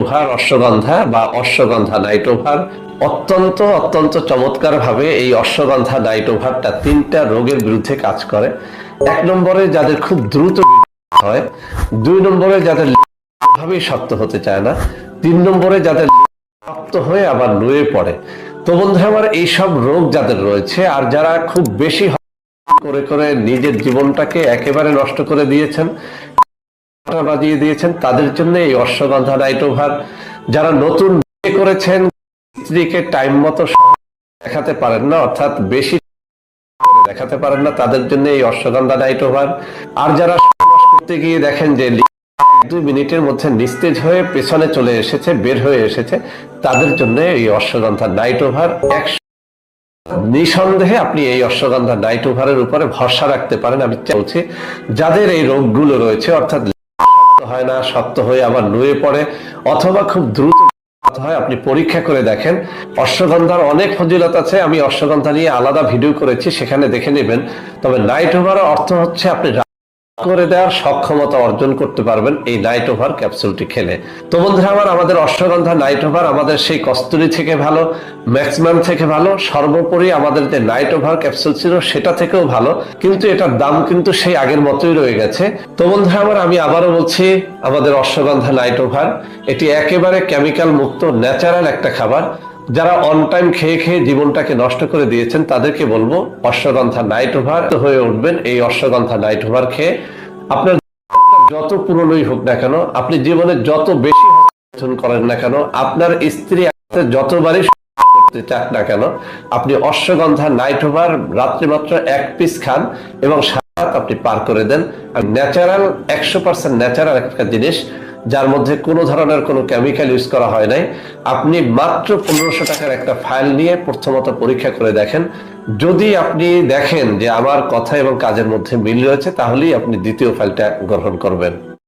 Over ashwagandha বা ashwagandha night over অত্যন্ত অত্যন্ত চমৎকার ভাবে এই অশ্বগন্ধা নাইট ওভারটা তিনটা রোগের বিরুদ্ধে কাজ করে। এক নম্বরে যাদের খুব দ্রুত হয়, দুই নম্বরে যাদের ভাবেই শক্ত হতে চায় না, তিন নম্বরে যাদের শক্ত হয়ে আবার নুয়ে পড়ে। তো বন্ধুরা, আমার এইসব রোগ যাদের রয়েছে আর যারা খুব বেশি করে করে নিজের জীবনটাকে একেবারে নষ্ট করে দিয়েছেন বারোটা বাজিয়ে দিয়েছেন, তাদের জন্য এই অশ্বগন্ধা নাইট ওভার যারা নতুন বিয়ে করেছেন, স্ত্রীকে টাইম মতো দেখাতে পারেন না, অর্থাৎ বেশি দেখাতে পারেন না, তাদের জন্য এই অশ্বগন্ধা নাইট ওভার আর যারা করতে গিয়ে দেখেন যে দুই মিনিটের মধ্যে নিস্তেজ হয়ে পেছনে চলে এসেছে, বের হয়ে এসেছে, তাদের জন্য এই অশ্বগন্ধা নাইট ওভার একশো নিঃসন্দেহে আপনি এই অশ্বগন্ধা নাইট ওভারের উপরে ভরসা রাখতে পারেন, আমি বলছি, যাদের এই রোগগুলো রয়েছে, অর্থাৎ হয় না, শক্ত হয়ে আবার নুয়ে পড়ে, অথবা খুব দ্রুত হয়, আপনি পরীক্ষা করে দেখেন। অশ্বগন্ধার অনেক ফজিলত আছে, আমি অশ্বগন্ধা নিয়ে আলাদা ভিডিও করেছি, সেখানে দেখে নেবেন। তবে নাইট ওভার অর্থ হচ্ছে আপনি করে দেওয়ার সক্ষমতা অর্জন করতে পারবেন এই নাইট ওভার ক্যাপসুলটি খেলে। তো বন্ধুরা, আমার, আমাদের অশ্বগন্ধা নাইট ওভার আমাদের সেই কস্তুরি থেকে ভালো ম্যাক্সিমাম থেকে ভালো, সর্বোপরি আমাদের যে নাইট ওভার ক্যাপসুল ছিল সেটা থেকেও ভালো, কিন্তু এটার দাম কিন্তু সেই আগের মতোই রয়ে গেছে। তো বন্ধুরা, আমার, আমি আবারও বলছি, আমাদের অশ্বগন্ধা নাইট ওভার এটি একেবারে কেমিক্যাল মুক্ত ন্যাচারাল একটা খাবার। যারা অন টাইম খেয়ে খেয়ে জীবনটাকে নষ্ট করে দিয়েছেন, তাদেরকে বলব, অশ্বগন্ধা নাইট ওভার হয়ে উঠবেন। এই অশ্বগন্ধা নাইট ওভার খেয়ে আপনার যত পুরনোই হোক না কেন, আপনি জীবনে যত বেশি করেন না কেন, আপনার স্ত্রী যতবারই করতে চাক না কেন, আপনি অশ্বগন্ধা নাইট ওভার রাত্রি মাত্র এক পিস খান এবং সারা আপনি পার করে দেন। আর ন্যাচারাল একশো পার্সেন্ট ন্যাচারাল একটা জিনিস যার মধ্যে কোনো ধরনের কোনো কেমিক্যাল ইউজ করা হয় নাই। আপনি মাত্র পনেরোশো টাকার একটা ফাইল নিয়ে প্রথমত পরীক্ষা করে দেখেন। যদি আপনি দেখেন যে আমার কথা এবং কাজের মধ্যে মিল রয়েছে, তাহলেই আপনি দ্বিতীয় ফাইলটা গ্রহণ করবেন।